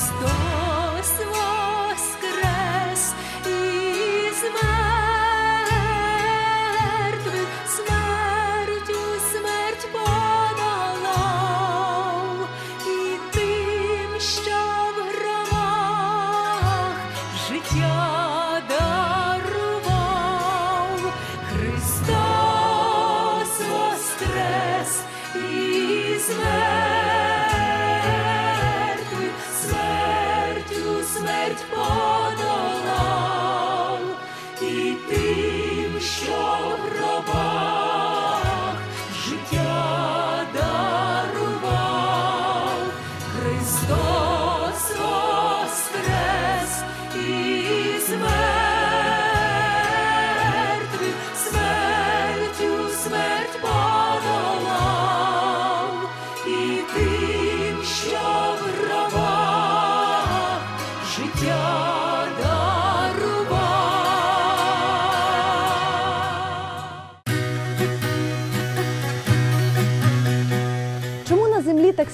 story.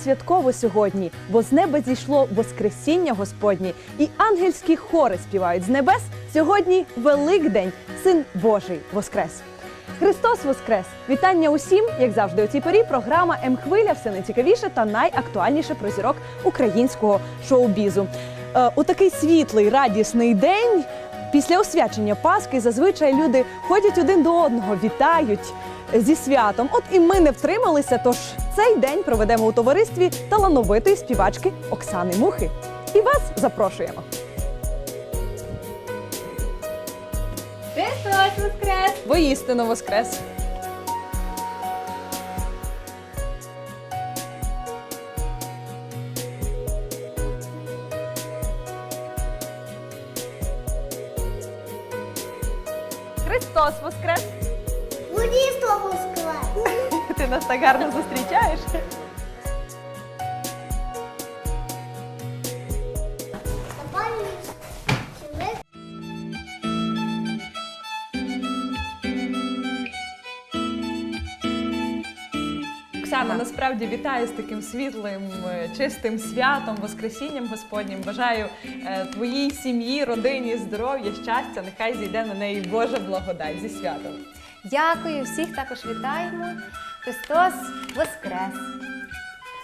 Святково сьогодні, бо з неба зійшло Воскресіння Господнє, і ангельські хори співають з небес. Сьогодні Великдень, Син Божий Воскрес. Христос Воскрес! Вітання усім, як завжди, у цій порі програма М-хвиля все найцікавіше та найактуальніше про зірок українського шоу-бізу. Е, у такий світлий, радісний день. Після освячення Пасхи зазвичай люди ходять один до одного, вітають зі святом. От і ми не втрималися. Тож цей день проведемо у товаристві талановитої співачки Оксани Мухи. І вас запрошуємо. Христос Воскрес! Воістину Воскрес! Христос Воскрес! Буддійство Воскрес! Ти нас так гарно зустрічаєш. Оксана, насправді вітаю з таким світлим, е, чистим святом, Воскресінням Господнім. Бажаю е, твоїй сім'ї, родині здоров'я, щастя. Нехай зійде на неї Божа благодать зі святом. Дякую, всіх також вітаємо. Христос Воскрес!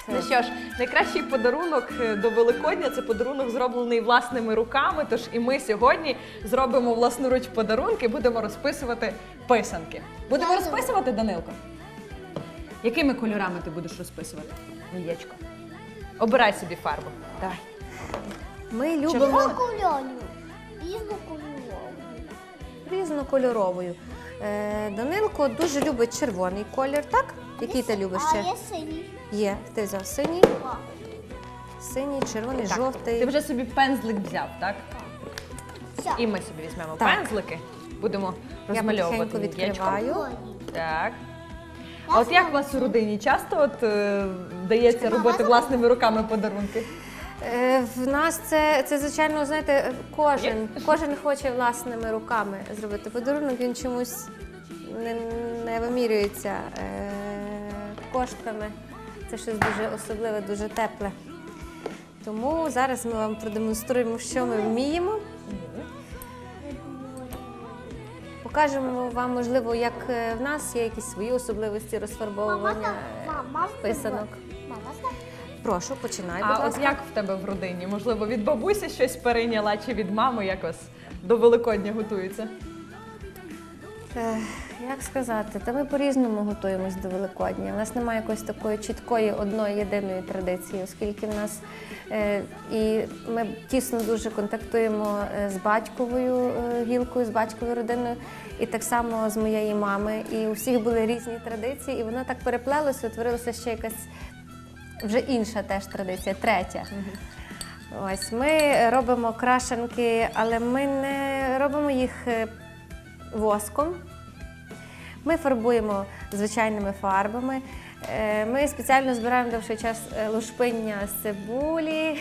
Ну що ж, найкращий подарунок е, до Великодня це подарунок зроблений власними руками. Тож і ми сьогодні зробимо власноруч подарунки, будемо розписувати писанки. Будемо розписувати, Данилко? Якими кольорами ти будеш розписувати? Яєчко. Обирай собі фарбу. Давай. Ми любимо Різнокольорю. Різнокольорову. різнокольоровою. Е, Данилко дуже любить червоний колір, так? Який ти любиш А ще? є синій. Є. Ти взяв синій, О, синій, червоний, Так, жовтий. Ти вже собі пензлик взяв, так? Все. І ми собі візьмемо Так. пензлики, будемо Я розмальовувати потихеньку яєчко. відкриваю. Так. А от як у вас у родині часто от, е, вдається робити власними руками подарунки? Е, В нас це, це звичайно, знаєте, кожен, кожен хоче власними руками зробити подарунок, він чомусь не, не вимірюється е, коштами. Це щось дуже особливе, дуже тепле. Тому зараз ми вам продемонструємо, що ми вміємо. Покажемо вам, можливо, як е, в нас є якісь свої особливості розфарбовування писанок. Мама. Прошу, починай, будь А от ласка. як в тебе в родині? Можливо, від бабусі щось перейняла чи від мами якось до Великодня готується? Е, Як сказати, та ми по-різному готуємось до Великодня. У нас немає якоїсь такої чіткої одної єдиної традиції, оскільки в нас е, і ми тісно дуже контактуємо е, з батьковою е, гілкою, з батьковою родиною, і так само з моєї мами. І у всіх були різні традиції, і воно так переплелося, утворилася ще якась вже інша теж традиція, третя. Ось ми робимо крашенки, але ми не робимо їх е, воском. Ми фарбуємо звичайними фарбами. Е, Ми спеціально збираємо довший час е, лушпиння з цибулі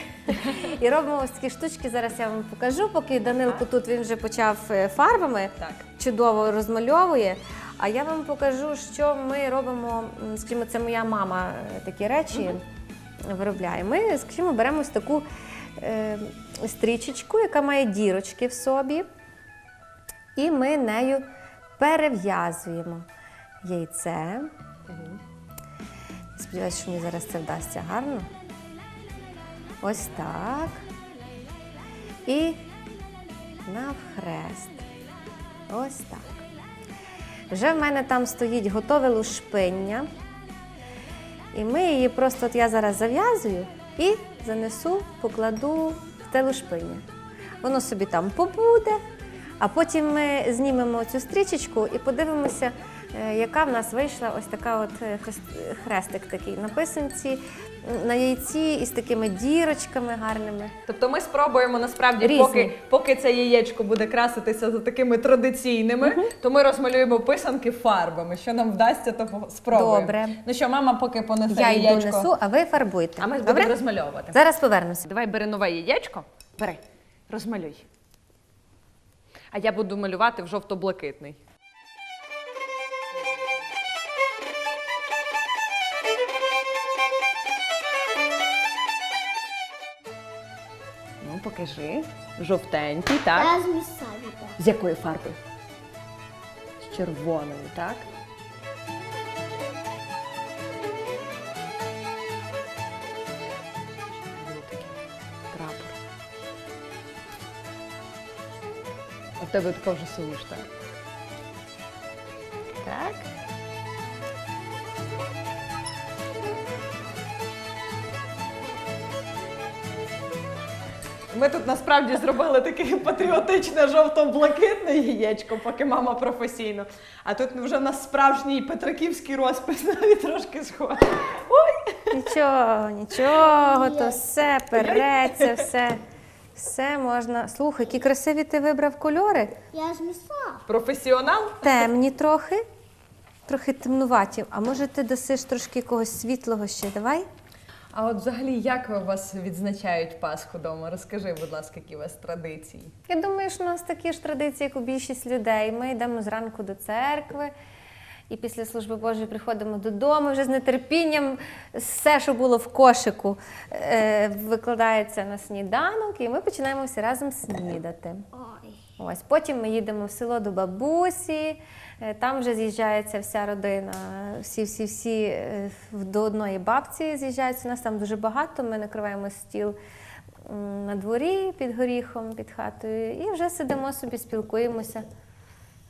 і робимо ось такі штучки. Зараз я вам покажу, поки Данилко тут він вже почав е, фарбами, Так. чудово розмальовує. А я вам покажу, що ми робимо. Скажімо, це моя мама такі речі виробляє. Ми, скажімо, беремо ось таку е, стрічечку, яка має дірочки в собі, і ми нею перев'язуємо яйце. Сподіваюся, що мені зараз це вдасться гарно. Ось так. І навхрест. Ось так. Вже в мене там стоїть готове лушпиння. І ми її просто, от я зараз зав'язую і занесу, покладу в те лушпиння. Воно собі там побуде, а потім ми знімемо цю стрічечку і подивимося, е, яка в нас вийшла ось така от е, хрестик такий на писанці, на яйці із такими дірочками гарними. Тобто ми спробуємо насправді, Різні. поки, поки це яєчко буде краситися за такими традиційними, то ми розмалюємо писанки фарбами. Що нам вдасться, то спробуємо. Добре. Ну що, мама поки понесе Я йду несу, а ви фарбуйте. А ми Добре? будемо розмальовувати. Зараз повернуся. Давай бери нове яєчко. Бери, розмалюй а я буду малювати в жовто-блакитний. Ну, покажи. Жовтенький, так? Я з місцями. З якої фарби? З червоної, так? Тебе така вже так? Так. Ми тут насправді зробили таке патріотичне жовто-блакитне яєчко, поки мама професійно. А тут вже на справжній петриківський розпис навіть трошки схожий. Ой! Нічого, нічого, то все переться, все. Все можна. Слухай, які красиві ти вибрав кольори. Я з міста. Професіонал? Темні трохи, трохи темнуваті. А може ти дасиш трошки якогось світлого ще? Давай? А от взагалі, як у вас відзначають Пасху вдома? Розкажи, будь ласка, які у вас традиції? Я думаю, що у нас такі ж традиції, як у більшість людей. Ми йдемо зранку до церкви. І після служби Божої приходимо додому вже з нетерпінням. Все, що було в кошику, е, викладається на сніданок, і ми починаємо всі разом снідати. Ось потім ми їдемо в село до бабусі. е, Там вже з'їжджається вся родина, всі, всі, всі е, до одної бабці з'їжджаються. Нас там дуже багато. Ми накриваємо стіл на дворі під горіхом, під хатою, і вже сидимо собі, спілкуємося.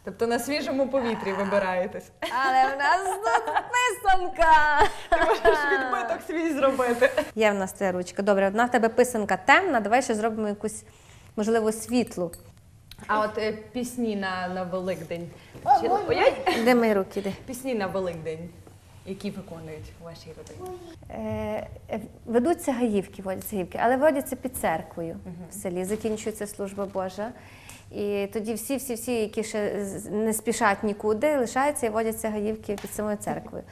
Тобто на свіжому повітрі вибираєтесь. Але в нас тут писанка. Ти можеш відбиток свій зробити. Є в нас твоя ручка. Добре, одна в тебе писанка темна. Давай ще зробимо якусь, можливо, світлу. А от е, пісні на, на Великдень. О, Чи-. Ой-ой! Де мої руки? Де? Пісні на Великдень, які виконують у вашій родині. Е, е, Ведуться гаївки, водяться гаївки, але водяться під церквою в селі. Закінчується служба Божа. І тоді всі, всі, всі, які ще не спішать нікуди, лишаються і водяться гаївки під самою церквою.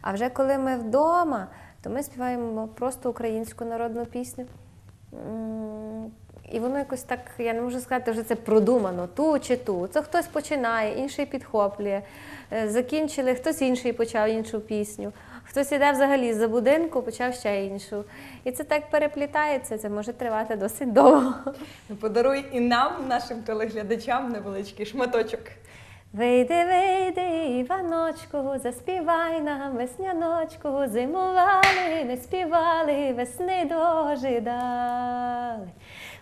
А вже коли ми вдома, то ми співаємо просто українську народну пісню. І воно якось так, я не можу сказати, що це продумано, ту чи ту. Це хтось починає, інший підхоплює. Е, Закінчили, хтось інший почав іншу пісню. Хтось іде взагалі за будинку, почав ще іншу. І це так переплітається, це може тривати досить довго. Ну, Подаруй і нам, нашим телеглядачам, невеличкий шматочок. Вийди, вийди, Іваночку, заспівай нам весняночку, зимували, не співали, весни дожидали.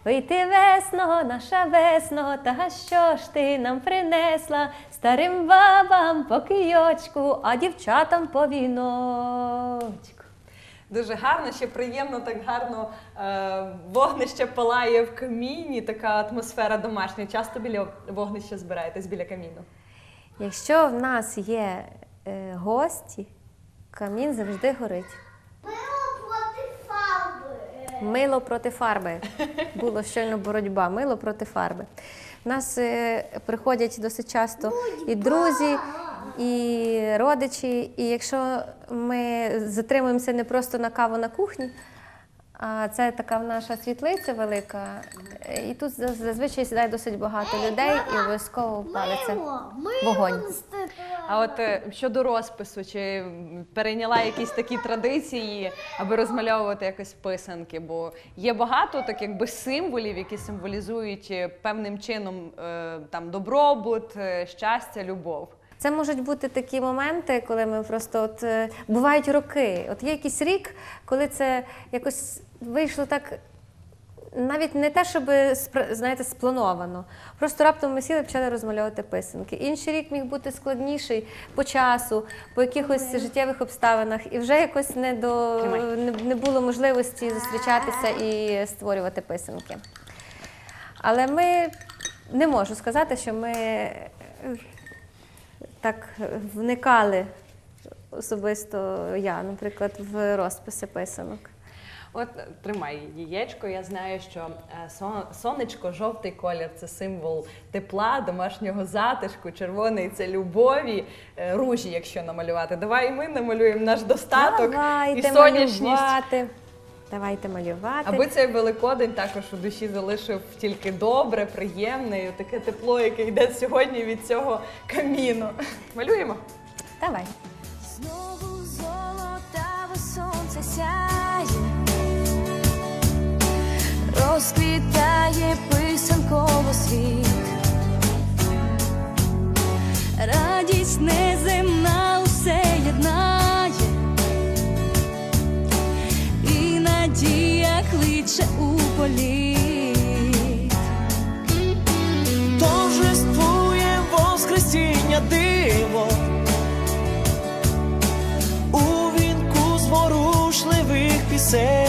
Вийти весно, наша весно, та що ж ти нам принесла старим бабам по кийочку, а дівчатам по віночку. Дуже гарно, ще приємно, так гарно е, вогнище палає в каміні, така атмосфера домашня. Часто біля вогнища збираєтесь біля каміну. Якщо в нас є е, гості, камін завжди горить. Мило проти фарби. Було щойно боротьба. Мило проти фарби. У нас е, приходять досить часто і друзі, і родичі. І якщо ми затримуємося не просто на каву на кухні, а це така наша світлиця велика. І тут зазвичай сідає досить багато людей і обов'язково палиться. Вогонь. А от е, щодо розпису, чи перейняла якісь такі традиції, аби розмальовувати якось писанки? Бо є багато так якби символів, які символізують е, певним чином е, там добробут, щастя, любов. Це можуть бути такі моменти, коли ми просто от бувають роки. От є якийсь рік, коли це якось вийшло так. Навіть не те, щоб знаєте, сплановано. Просто раптом ми сіли і почали розмальовувати писанки. Інший рік міг бути складніший по часу, по якихось життєвих обставинах, і вже якось не, до, не, не було можливості зустрічатися і створювати писанки. Але ми не можу сказати, що ми е, так вникали особисто я, наприклад, в розписи писанок. От тримай яєчко. Я знаю, що е, сонечко, жовтий колір це символ тепла, домашнього затишку, червоний це любові, е, ружі, якщо намалювати. Давай і ми намалюємо наш достаток Давайте і сонячність. малювати. Давайте малювати. Аби цей великодень також у душі залишив тільки добре, приємне і таке тепло, яке йде сьогодні від цього каміну. Малюємо. Давай. Знову золотаве сонце сяє, світ. Радість неземна усе єднає, і надія кличе у політ. торжествує Воскресіння диво у вінку зворушливих пісень.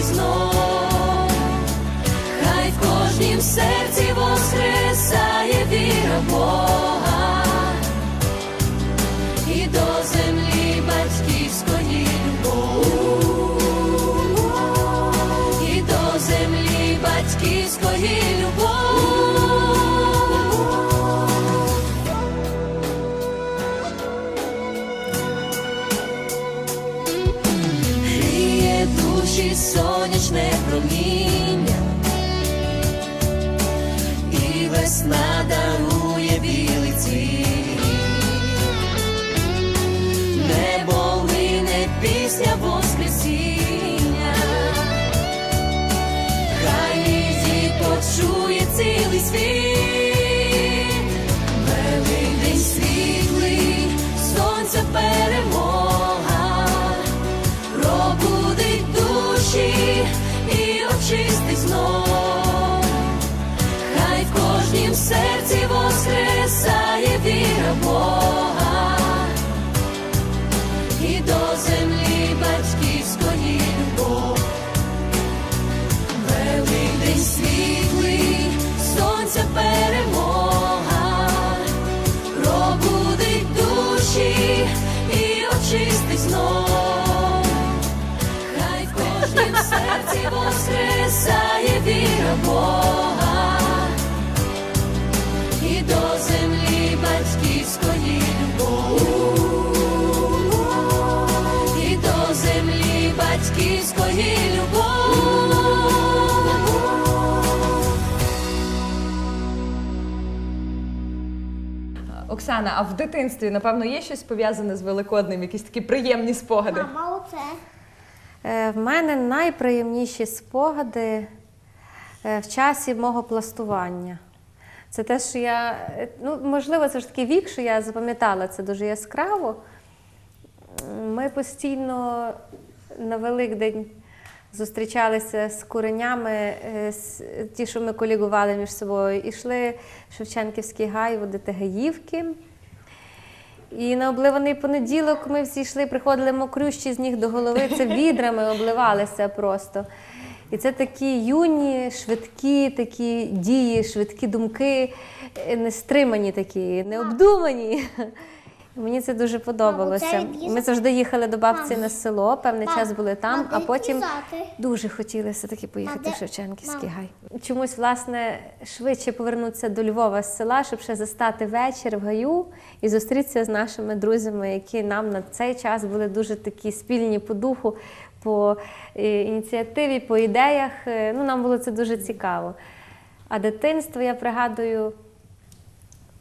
is Lord. Пісня Воскресіння, хай її почує цілий світ, серці воскресає віра Бога і до землі батьківської любов, і до землі батьківської любов. Оксана, а в дитинстві, напевно, є щось пов'язане з Великодним, якісь такі приємні спогади? Мама, оце. Е, В мене найприємніші спогади е, в часі мого пластування. Це те, що я, е, ну, можливо, це ж такий вік, що я запам'ятала це дуже яскраво. Ми постійно на Великдень зустрічалися з куренями, ті, що ми колігували між собою, ішли в Шевченківський гай водити гаївки. І на обливаний понеділок ми всі йшли, приходили мокрющі з ніг до голови, це відрами обливалися просто. І це такі юні, швидкі такі дії, швидкі думки, е, нестримані такі, необдумані. Мені це дуже подобалося. Ми завжди їхали до бабці на село, певний час були там, а потім дуже хотіли все-таки поїхати в Шевченківський гай. Чомусь, власне, швидше повернутися до Львова з села, щоб ще застати вечір в гаю і зустрітися з нашими друзями, які нам на цей час були дуже такі спільні по духу, по е, ініціативі, по ідеях. Е, Ну, нам було це дуже цікаво. А дитинство, я пригадую,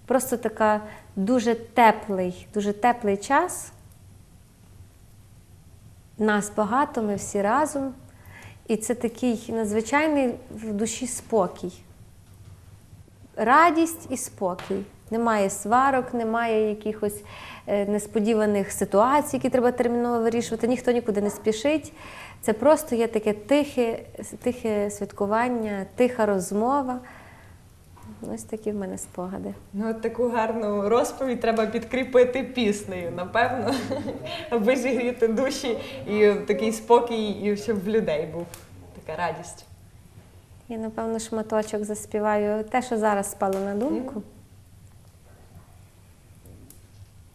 просто така дуже теплий, дуже теплий час. Нас багато, ми всі разом. І це такий надзвичайний в душі спокій. Радість і спокій. Немає сварок, немає якихось е, несподіваних ситуацій, які треба терміново вирішувати. Ніхто нікуди не спішить. Це просто є таке тихе, тихе святкування, тиха розмова. Ось такі в мене спогади. Ну, от таку гарну розповідь треба підкріпити піснею, напевно, аби зігріти душі і такий спокій, і щоб в людей був така радість. Я, напевно, шматочок заспіваю те, що зараз спало на думку.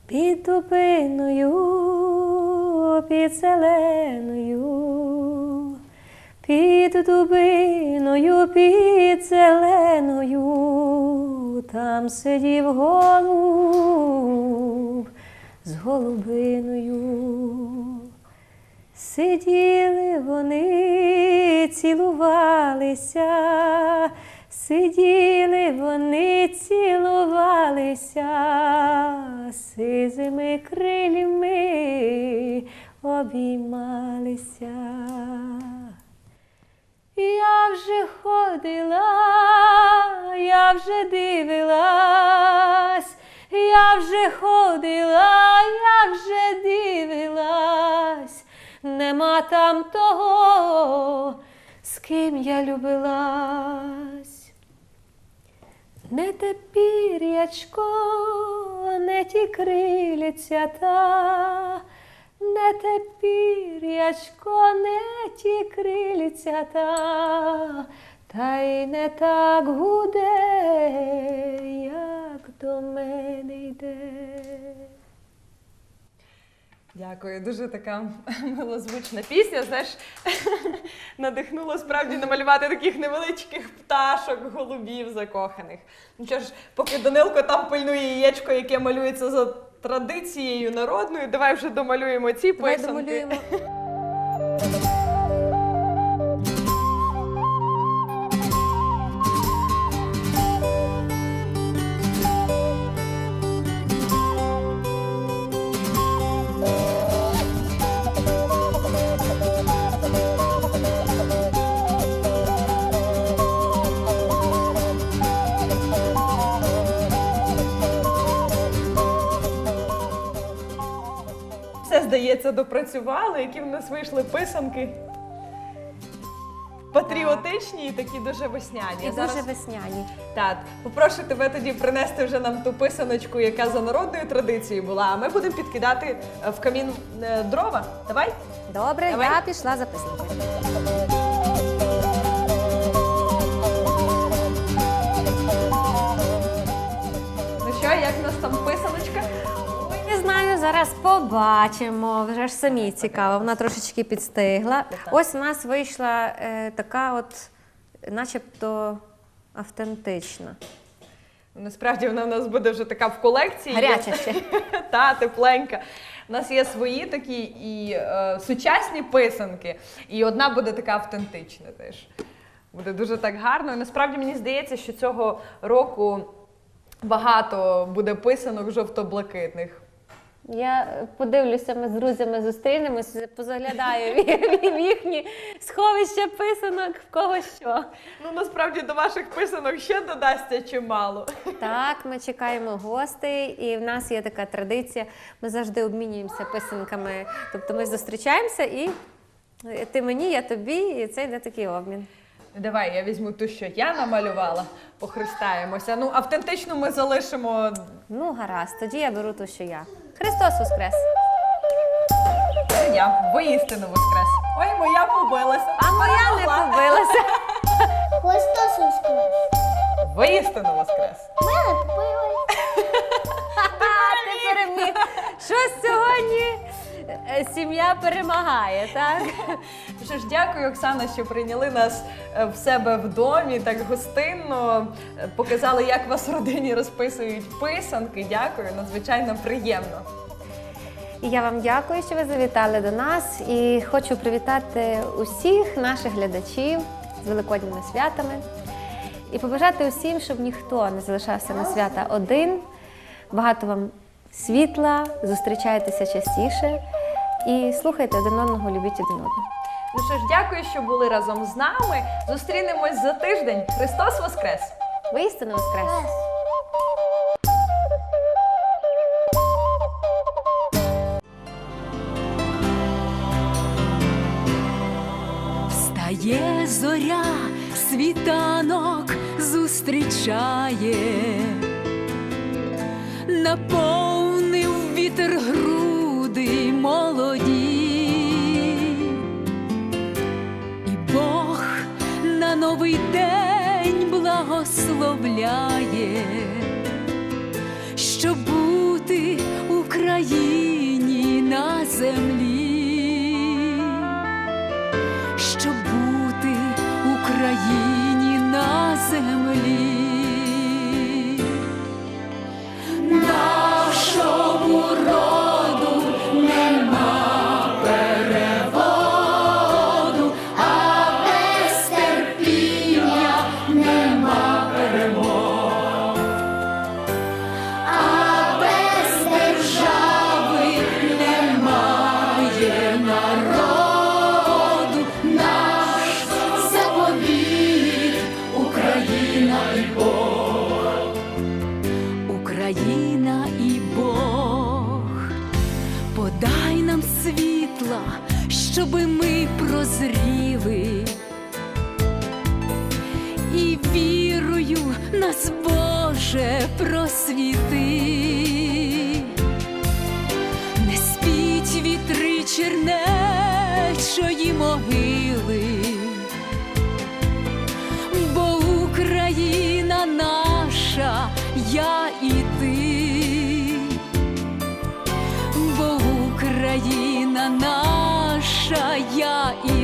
Під дубиною, під зеленою, під дубиною, під зеленою, там сидів голуб, з голубиною. Сиділи вони, цілувалися, сиділи вони, цілувалися, сизими крилями обіймалися. Я вже ходила, я вже дивилась, я вже ходила, я вже дивилась, нема там того, з ким я любилась. Не те пір'ячко, не ті крилиця та, не те пір'ячко, не ті крилиця та, та й не так гуде, як до мене йде. Дякую, дуже така милозвучна пісня. Знаєш, надихнула справді намалювати таких невеличких пташок, голубів закоханих. Ну що ж, поки Данилко там пильнує яєчко, яке малюється за традицією народною, давай вже домалюємо ці Давай писанки. домалюємо. Здається, допрацювали, які в нас вийшли писанки. Патріотичні і такі дуже весняні. І зараз- дуже весняні. Так, попрошу тебе тоді принести вже нам ту писаночку, яка за народною традицією була, а ми будемо підкидати е, в камін е, дрова. Давай? Добре, Давай. я пішла за писанкою. Зараз побачимо. Вже ж самі цікаво. Вона трошечки підстигла. Ось у нас вийшла е, така, от, начебто автентична. Насправді вона в нас буде вже така в колекції. Гаряча ще. Та, тепленька. У нас є свої такі і е, сучасні писанки, і одна буде така автентична теж. Буде дуже так гарно. І насправді мені здається, що цього року багато буде писанок жовто-блакитних. Я подивлюся, ми з друзями зустрінемось, позаглядаю в їхні сховища писанок, в кого що. Ну насправді до ваших писанок ще додасться чимало. Так, ми чекаємо гостей, і в нас є така традиція. Ми завжди обмінюємося писанками. Тобто ми зустрічаємося і ти мені, я тобі, і це йде такий обмін. Давай я візьму ту, що я намалювала, похрестаємося. Ну, автентично ми залишимо. Ну, гаразд, тоді я беру ту, що я. Христос Воскрес! Це я воістину воскрес. Ой, моя побилася. А моя не побилася. Христос воскрес. Воістину воскрес. Мене побили. А, ти переміг. Щось сьогодні е, сім'я перемагає, так? Що ж, дякую, Оксана, що прийняли нас е, в себе в домі так гостинно. е, Показали, як вас в родині розписують писанки. Дякую, надзвичайно приємно. І я вам дякую, що ви завітали до нас. І хочу привітати усіх наших глядачів з великодніми святами і побажати усім, щоб ніхто не залишався на свята один. Багато вам світла, зустрічайтеся частіше і слухайте один одного, любіть один одного. Ну що ж, дякую, що були разом з нами. Зустрінемось за тиждень. Христос Воскрес! Воістину воскрес! Встає зоря, світанок зустрічає, наповнив новий день благословляє, щоб бути Україні на землі щоб бути Україні на землі. Україна і Бог, подай нам світла, щоби ми прозріли, і вірою нас, Боже, просвітив. Я і ти, бо Україна наша, я і ти.